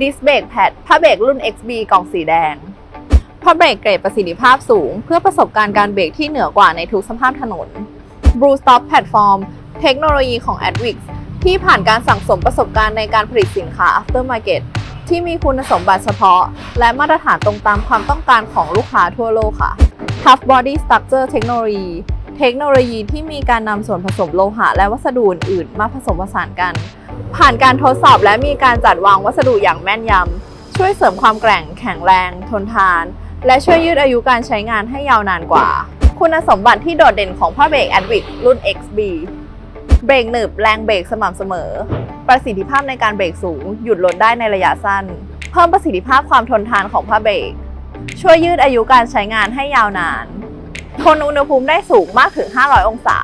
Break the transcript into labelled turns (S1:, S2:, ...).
S1: ดิสเบรกแพดผ้าเบรกรุ่น XB กล่องสีแดงผ้าเบรกเกรดประสิทธิภาพสูง เพื่อประสบการณ์การเบรกที่เหนือกว่าในทุกสภาพถนน Blue Stop Platform เทคโนโลยีของ Adwix ที่ผ่านการสั่งสมประสบการณ์ในการผลิตสินค้า aftermarket ที่มีคุณสมบัติเฉพาะ และมาตรฐานตรงตามความต้องการของลูกค้าทั่วโลกค่ะ Tough Body Structure Technology เทคโนโลยีที่มีการนำส่วนผสมโลหะและวัสดุอื่นมาผสมผสานกัน ผ่านการทดสอบและมีการจัดวางวัสดุอย่างแม่นยำ ช่วยเสริมความแกร่งแข็งแรง ทนทาน และช่วยยืดอายุการใช้งานให้ยาวนานกว่า คุณสมบัติที่โดดเด่นของผ้าเบรก Advic รุ่น XB เบรกหนึบแรงเบรกสม่ำเสมอ ประสิทธิภาพในการเบรกสูง หยุดรถได้ในระยะสั้น เพิ่มประสิทธิภาพความทนทานของผ้าเบรก ช่วยยืดอายุการใช้งานให้ยาวนาน ทนอุณหภูมิได้สูงมากถึง 500 องศา